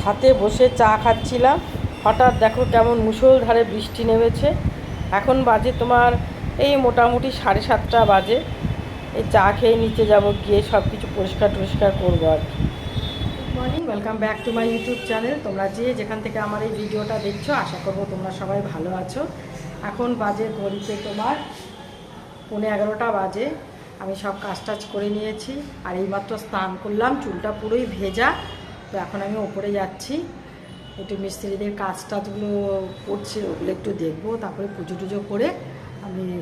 ছাতে বসে চা খাচ্ছিলাম। হঠাৎ দেখো কেমন মুষলধারে বৃষ্টি নেমেছে। এখন বাজে তোমার এই মোটামুটি সাড়ে সাতটা বাজে। এই চা খেয়ে নিচে যাব, গিয়ে সব কিছু পরিষ্কার টরিষ্কার করব আর কি। Morning welcome back to my YouTube channel তোমরা যে যেখান থেকে আমার এই ভিডিওটা দেখছ, আশা করব তোমরা সবাই ভালো আছো। এখন বাজে ঘড়িতে তোমার পৌনে এগারোটা বাজে। আমি সব কাজ টাজ করে নিয়েছি, আর এইমাত্র স্নান করলাম, চুলটা পুরোই ভেজা। তো এখন আমি ওপরে যাচ্ছি। একটু মিস্ত্রিদের কাজ টাজগুলো করছে, ওগুলো একটু দেখব, তারপরে পুজো টুজো করে আমি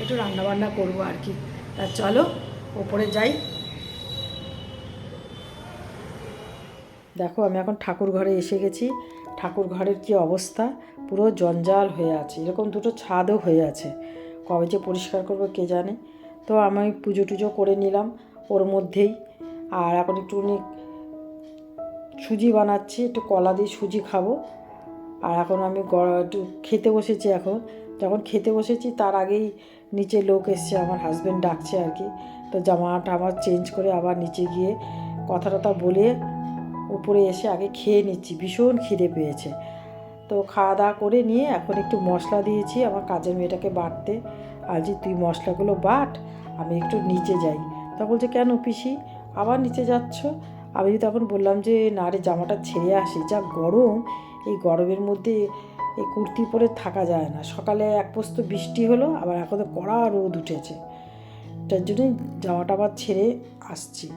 একটু রান্নাবান্না করব আর কি। তা চলো, ওপরে যাই। দেখো, আমি এখন ঠাকুর ঘরে এসে গেছি। ঠাকুর ঘরের কি অবস্থা? পুরো জঞ্জাল হয়ে আছে। এরকম দুটো ছাদও হয়ে আছে। কবে যে পরিষ্কার করব কে জানে? তো আমি পুজো টুজো করে নিলাম ওর মধ্যেই। আর এখন একটুখানি সুজি বানাচ্ছি, একটু কলা দিয়ে সুজি খাব। আর এখন আমি একটু খেতে বসেছি এখন। যখন খেতে বসেছি, তার আগেই নিচে লোক এসছে, আমার হাজব্যান্ড ডাকছে আর কি। তো জামাটা আমার চেঞ্জ করে আবার নিচে গিয়ে কথা টথা বলে উপরে এসে আগে খেয়ে নিচ্ছি, ভীষণ খিদে পেয়েছে। তো খাওয়া দাওয়া করে নিয়ে এখন একটু মশলা দিয়েছি, আমার কাজের মেয়েটাকে বাটতে আর যে তুই মশলাগুলো বাট, আমি একটু নিচে যাই। তা বলছে, কেন পিসি? আবার নিচে যাচ্ছ? আমি তখন বললাম যে, না রে, জামাটা ছেড়ে আসি। যা গরম, এই গরমের মধ্যে এই কুর্তি পরে থাকা যায় না। সকালে এক পোস্ত বৃষ্টি হলো, আবার এখন কড়া রোদ উঠেছে। তার জন্যই জামাটা আবার ছেড়ে আসছি।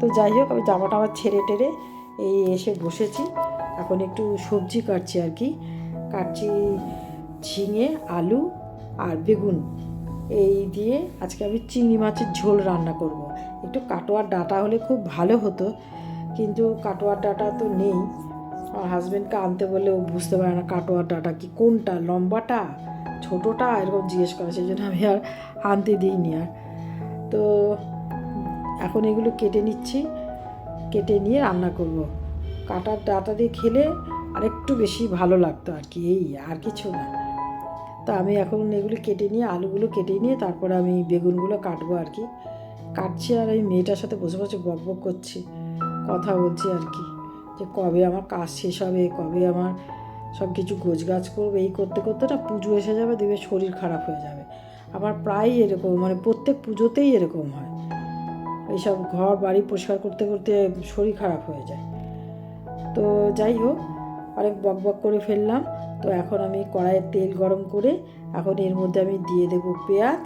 তো যাই হোক, আমি জামাটা আবার ছেড়ে টেরে এই এসে বসেছি। এখন একটু সবজি কাটছি আর কি। কাটছি ঝিঙে, আলু আর বেগুন। এই দিয়ে আজকে আমি চিংড়ি মাছের ঝোল রান্না করব। একটু কাটোয়ার ডাটা হলে খুব ভালো হতো, কিন্তু কাটোয়ার ডাটা তো নেই। আমার হাজব্যান্ডকে আনতে বলে ও বুঝতে পারে না কাটোয়ার ডাটা কি, কোনটা, লম্বাটা, ছোটোটা? এরকম জিজ্ঞেস করে সেই জন্য আমি আর আনতে দিইনি আর। তো এখন এগুলো কেটে নিচ্ছি, কেটে নিয়ে রান্না করব। কাটার ডাটা দিয়ে খেলে আর একটু বেশি ভালো লাগতো আর কি, এই আর কিছু না। তো আমি এখন এগুলো কেটে নিয়ে, আলুগুলো কেটে নিয়ে তারপরে আমি বেগুনগুলো কাটবো আর কি। কাটছি আর এই মেয়েটার সাথে বসে বসে বক বক করছি, কথা বলছি আর কি। যে কবে আমার কাজ শেষ হবে, কবে আমার সব কিছু গোছগাছ করব, এই করতে করতে না পুজো এসে যাবে, দেখবে শরীর খারাপ হয়ে যাবে। আমার প্রায় এরকম মানে প্রত্যেক পুজোতেই এরকম হয়। এইসব ঘর বাড়ি পরিষ্কার করতে করতে শরীর খারাপ হয়ে যায়। তো যাই হোক, অনেক বক বক করে ফেললাম। তো এখন আমি কড়াইয়ে তেল গরম করে, এখন এর মধ্যে আমি দিয়ে দেবো পেঁয়াজ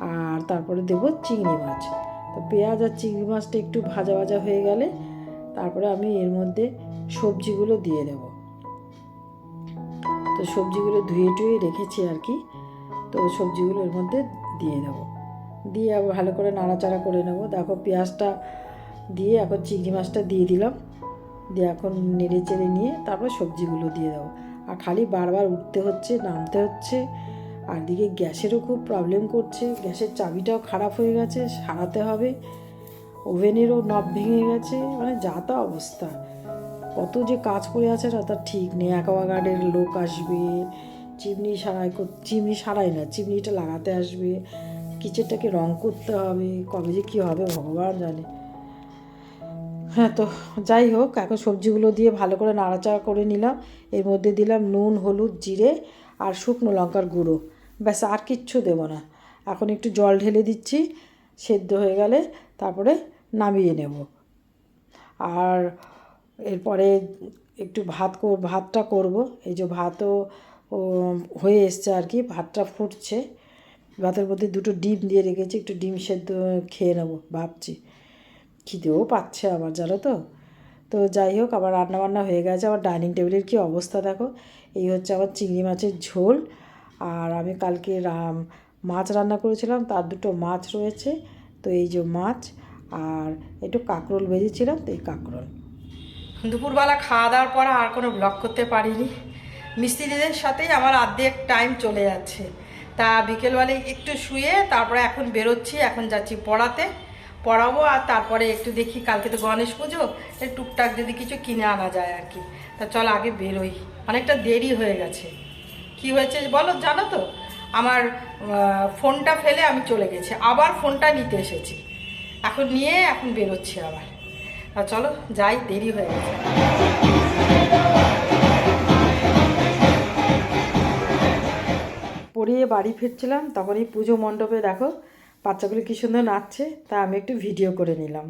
আর তারপরে দেবো চিংড়ি মাছ। তো পেঁয়াজ আর চিংড়ি মাছটা একটু ভাজা ভাজা হয়ে গেলে তারপরে আমি এর মধ্যে সবজিগুলো দিয়ে দেব। তো সবজিগুলো ধুয়ে টুয়ে রেখেছি আর কি। তো সবজিগুলো এর মধ্যে দিয়ে দেবো। দিয়ে আবার ভালো করে নাড়াচাড়া করে নেব। দেখো পেঁয়াজটা দিয়ে এখন চিংড়ি মাছটা দিয়ে দিলাম। দিয়ে এখন নেড়ে চেড়ে নিয়ে তারপর সবজিগুলো দিয়ে দেবো। আর খালি বারবার উঠতে হচ্ছে, নামতে হচ্ছে আর দিকে গ্যাসেরও খুব প্রবলেম করছে। গ্যাসের চাবিটাও খারাপ হয়ে গেছে, সারাতে হবে। ওভেনেরও নব ভেঙে গেছে মানে যা তা অবস্থা। কত যে কাজ করে আছে না তার ঠিক নেই। অ্যাকোয়াগার্ডের লোক আসবে, চিমনি সারাই চিমনি সারাই না, চিমনিটা লাগাতে আসবে। কিচেনটাকে রং করতে হবে, কবে যে কী হবে ভগবান জানে। হ্যাঁ তো যাই হোক, এখন সবজিগুলো দিয়ে ভালো করে নাড়াচাড়া করে নিলাম। এর মধ্যে দিলাম নুন, হলুদ, জিরে আর শুকনো লঙ্কার গুঁড়ো। ব্যাস আর কিচ্ছু দেবো না। এখন একটু জল ঢেলে দিচ্ছি, সেদ্ধ হয়ে গেলে তারপরে নামিয়ে নেব। আর এরপরে একটু ভাত ভাতটা করব। এই যে ভাতও হয়ে এসছে আর কি, ভাতটা ফুটছে। ভাতের মধ্যে দুটো ডিম দিয়ে রেখেছি, একটু ডিম সেদ্ধ খেয়ে নেব ভাবছি। খিদেও পাচ্ছে আবার জানো তো। তো যাই হোক আবার রান্নাবান্না হয়ে গেছে। আবার ডাইনিং টেবিলের কি অবস্থা দেখো। এই হচ্ছে আবার চিংড়ি মাছের ঝোল। আর আমি কালকে মাছ রান্না করেছিলাম, তার দুটো মাছ রয়েছে, তো এই যে মাছ আর একটু কাঁকরোল ভেজেছিলাম, তো এই কাঁকরোল। দুপুরবেলা খাওয়া দাওয়ার পর আর কোনো ব্লগ করতে পারিনি। মিস্ত্রিদের সাথেই আমার অর্ধেক টাইম চলে যাচ্ছে। তা বিকেলবেলায় একটু শুয়ে তারপরে এখন বেরোচ্ছি, এখন যাচ্ছি পড়াতে। পড়াবো আর তারপরে একটু দেখি, কালকে তো গণেশ পুজো টুকটাক যদি কিছু কিনে আনা যায় আর কি। তা চল আগে বেরোই। অনেকটা দেরি হয়ে গেছে। কি হয়েছে বলো, জানো তো? আমার ফোনটা ফেলে আমি চলে গেছি। আবার ফোনটা নিতে এসেছি। এখন নিয়ে এখন বেরোচ্ছি আবার। চলো, যাই, দেরি হয়ে গেছে। পড়িয়ে বাড়ি ফিরছিলাম তখন এই পুজো মণ্ডপে দেখো, বাচ্চাগুলো কী সুন্দর নাচছে, তা আমি একটু ভিডিও করে নিলাম।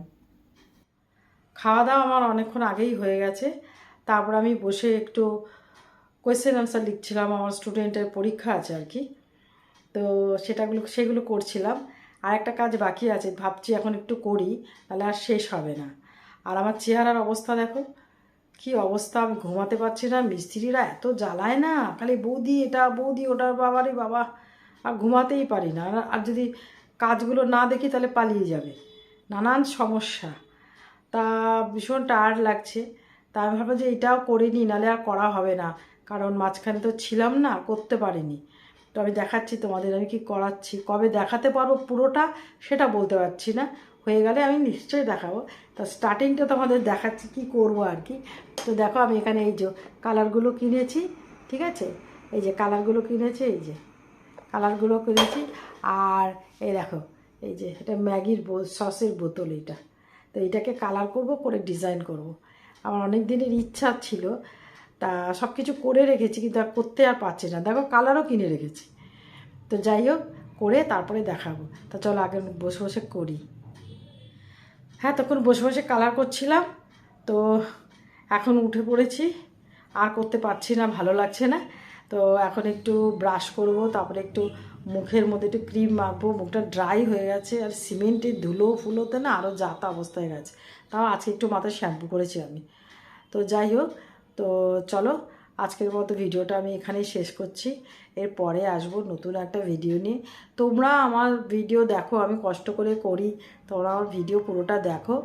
খাওয়া দাওয়া আমার অনেকক্ষণ আগেই হয়ে গেছে। তারপর আমি বসে একটু কোয়েশ্চেন আনসার লিখছিলাম আমার স্টুডেন্টের পরীক্ষা আছে আর কি। তো সেটাগুলো, সেগুলো করছিলাম। আর একটা কাজ বাকি আছে, ভাবছি এখন একটু করি, তাহলে আর শেষ হবে না। আর আমার চেহারার অবস্থা দেখো, কি অবস্থা, আমি ঘুমাতে পারছি না, মিস্ত্রিরা এত জ্বালায় না, খালি বৌদি এটা, বৌদি ওটার বাবারে বাবা, আর ঘুমাতেই পারি না। আর- আর যদি কাজগুলো না দেখি, তাহলে পালিয়ে যাবে। নানান সমস্যা। তা ভীষণ টায়ার্ড লাগছে। তা আমি ভাবলাম যে এটাও করে নিই, নাহলে আর করা হবে না। কারণ মাঝখানে তো ছিলাম না, করতে পারিনি। তো আমি দেখাচ্ছি তোমাদের, আমি কি করাচ্ছি, কবে দেখাতে পারব পুরোটা সেটা বলতে পারছি না। হয়ে গেলে আমি নিশ্চয়ই দেখাবো। তা স্টার্টিংটা তোমাদের দেখাচ্ছি, কি করব আর কি। তো দেখো আমি এখানে এই যে কালারগুলো কিনেছি, ঠিক আছে? এই যে কালারগুলো কিনেছি, এই যে কালারগুলো কিনেছি। আর এই দেখো, এই যে এটা ম্যাগির সসের বোতল এটা। তো এটাকে কালার করব, করে ডিজাইন করব। আমার অনেক দিনের ইচ্ছা ছিল তা সব কিছু করে রেখেছি, কিন্তু আর করতে আর পারছি না। দেখো কালারও কিনে রেখেছি। তো যাই হোক, করে তারপরে দেখাবো। তা চলো আগে বসে বসে করি। হ্যাঁ তখন বসে বসে কালার করছিলাম, তো এখন উঠে পড়েছি। আর করতে পারছি না, ভালো লাগছে না। তো এখন একটু ব্রাশ করব, তারপরে একটু মুখের মধ্যে একটু ক্রিম মাখবো। মুখটা ড্রাই হয়ে গেছে, আর সিমেন্টের ধুলো ফুলোতে না আরও যাতা অবস্থায় গেছে। তাও আজকে একটু মাথায় শ্যাম্পু করেছি আমি। তো যাই হোক তো চলো আজকের মতো ভিডিওটা আমি এখানেই শেষ করছি। এরপরে আসব নতুন একটা ভিডিও নিয়ে। তোমরা আমার ভিডিও দেখো, আমি কষ্ট করে করি। তোমরা আমার ভিডিও পুরোটা দেখো,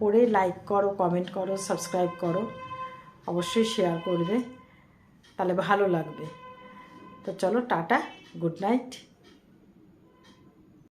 করে লাইক করো কমেন্ট করো সাবস্ক্রাইব করো। অবশ্যই শেয়ার করবে, তাহলে ভালো লাগবে। তো চলো টাটা গুড নাইট